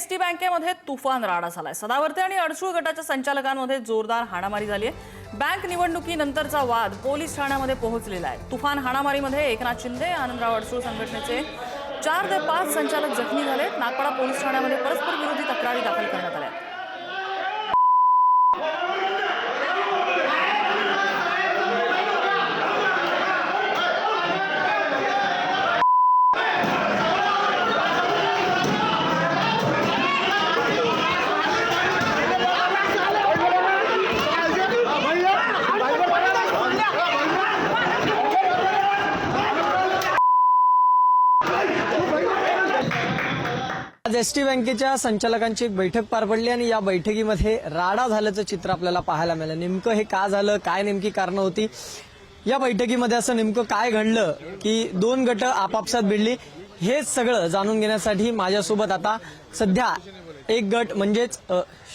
S T बँकेमध्ये तुफान राडा झालाय. सदावर्ते आणि अडसूळ गटाच्या संचालकांमध्ये जोरदार हाणामारी झाली आहे. बँक निवडणुकीनंतरचा वाद पोलीस ठाण्यामध्ये पोहोचलेला आहे. तुफान हाणामारीमध्ये एकनाथ शिंदे आनंदराव अडसूळ संघटनेचे चार ते पाच संचालक जखमी झालेत. नागपाडा पोलीस ठाण्यामध्ये परस्पर विरोधी तक्रारी दाखल करण्यात आल्या आज एस टी बँकेच्या संचालकांची एक बैठक पार पडली आणि या बैठकीमध्ये राडा झाल्याचं चित्र आपल्याला पाहायला मिळालं. नेमकं हे का झालं? काय नेमकी कारणं होती? या बैठकीमध्ये असं नेमकं काय घडलं की दोन गट आपापसात भिडली? हे सगळं जाणून घेण्यासाठी माझ्यासोबत आता सध्या एक गट म्हणजेच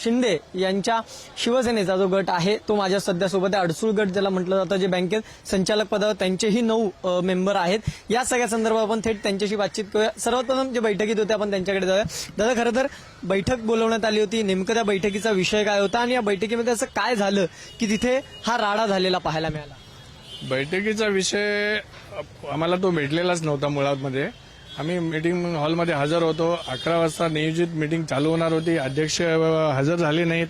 शिंदे यांच्या शिवसेनेचा जो गट आहे तो माझ्या सध्या सोबत आहे. अडसूळ गट ज्याला म्हटलं जातं जे बँकेत संचालक पदावर त्यांचेही नऊ मेंबर आहेत. या सगळ्या संदर्भात आपण थेट त्यांच्याशी बातचीत करूया. सर्वप्रथम जे बैठकीत होते आपण त्यांच्याकडे जाऊया. दादा खरं तर बैठक बोलवण्यात आली होती. नेमकं त्या बैठकीचा विषय काय होता आणि या बैठकीमध्ये असं काय झालं की तिथे हा राडा झालेला पाहायला मिळाला? बैठकीचा विषय आम्हाला तो भेटलेलाच नव्हता मुळामध्ये आम्ही मीटिंग हॉलमध्ये हजर होतो. अकरा वाजता नियोजित मीटिंग चालू होणार होती. अध्यक्ष हजर झाले नाहीत.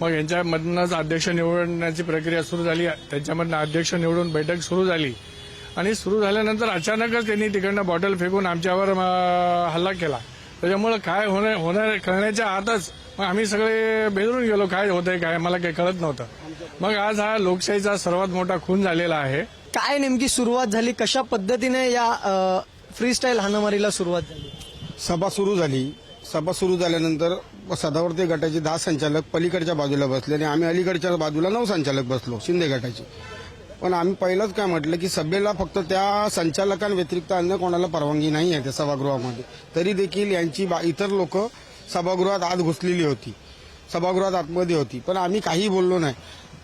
मग यांच्यामधनंच अध्यक्ष निवडण्याची प्रक्रिया सुरू झाली. त्यांच्यामधनं अध्यक्ष निवडून बैठक सुरू झाली. आणि सुरू झाल्यानंतर अचानकच त्यांनी तिकडनं बॉटल फेकून आमच्यावर हल्ला केला. त्याच्यामुळे काय होणार होणार कळण्याच्या आतच मग आम्ही सगळे बेदरून गेलो. काय होतंय काय? मला काही कळत नव्हतं. मग आज हा लोकशाहीचा सर्वात मोठा खून झालेला आहे. काय नेमकी सुरुवात झाली? कशा पद्धतीने या फ्री स्टाईल हाणामारीला सुरुवात झाली. सभा सुरू झाली. सभा सुरू झाल्यानंतर सदावर्ती गटाचे दहा संचालक पलीकडच्या बाजूला बसले आणि आम्ही अलीकडच्या बाजूला नऊ संचालक बसलो शिंदे गटाचे. पण आम्ही पहिलंच काय म्हटलं की सभेला फक्त त्या संचालकांव्यतिरिक्त अन्य कोणाला परवानगी नाही आहे त्या सभागृहामध्ये. तरी देखील यांची बा- इतर लोक सभागृहात आत घुसलेली होती. सभागृहात आतमध्ये होती. पण आम्ही काही बोललो नाही.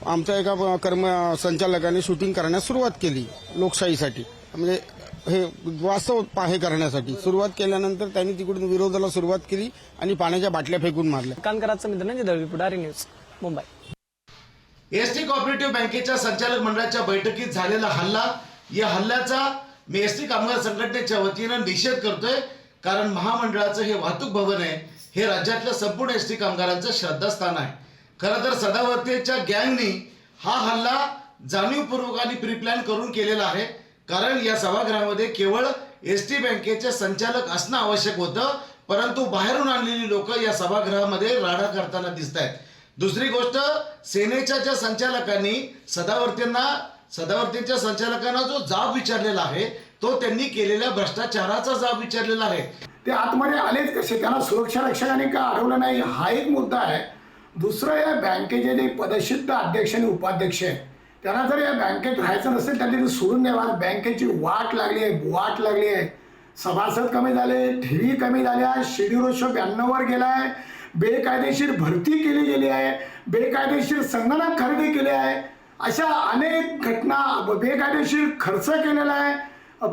आमच्या एका कर्म संचालकाने शूटिंग करण्यास सुरुवात केली लोकशाहीसाठी. म्हणजे हे वास्तव हे करण्यासाठी. सुरुवात केल्यानंतर त्यांनी तिकडून विरोधाला सुरुवात केली आणि पाण्याच्या बाटल्या फेकून मारल्या. कानकराचं मित्र Dalvi Pudhari news Mumbai. ST cooperative बँकेच्या संचालक मंडळाच्या बैठकीत झालेला हल्ला या हल्ल्याचा मी एसटी कामगार संघटनेच्या वतीनं निषेध करतोय कारण महामंडळाचं हे वाहतूक भवन आहे हे राज्यातल्या संपूर्ण एसटी कामगारांचं श्रद्धास्थान आहे. खरं तर सदावर्तेच्या गँगनी हा हल्ला जाणीवपूर्वक आणि प्रिप्लॅन करून केलेला आहे. कारण या सभागृहामध्ये केवळ एस टी बँकेचे संचालक असणं आवश्यक होतं परंतु बाहेरून आणलेली लोक या सभागृहामध्ये राडा करताना दिसत आहेत दुसरी गोष्ट सेनेच्या ज्या संचालकांनी सदावर्तींना सदावर्तींच्या संचालकांना जो जाब विचारलेला आहे तो त्यांनी केलेल्या भ्रष्टाचाराचा जाब विचारलेला आहे. ते आतमध्ये आलेच कसे? त्यांना सुरक्षा रक्षकाने का अडवलं नाही? हा एक मुद्दा आहे. दुसरं या बँकेचे जे पदसिद्ध अध्यक्ष आणि उपाध्यक्ष आहे त्यांना जर या बँकेत राहायचं नसेल त्यांनी ते सोडून द्यावा. बँकेची वाट लागली आहे वाट लागली आहे. सभासद कमी झाले ठेवी कमी झाल्या शेड्यूल रेशो ब्याण्णववर गेलाय. बेकायदेशीर भरती केली गेली आहे. बेकायदेशीर संगणक खरेदी केली आहे. अशा अनेक घटना बेकायदेशीर खर्च केलेला आहे.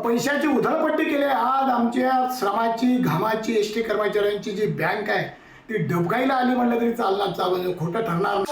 पैशाची उधळपट्टी केली आहे. आज आमच्या श्रमाची घामाची एस टी कर्मचाऱ्यांची जी बँक आहे ती डबकाईला आली म्हणलं तरी चालणार चालू खोटं ठरणार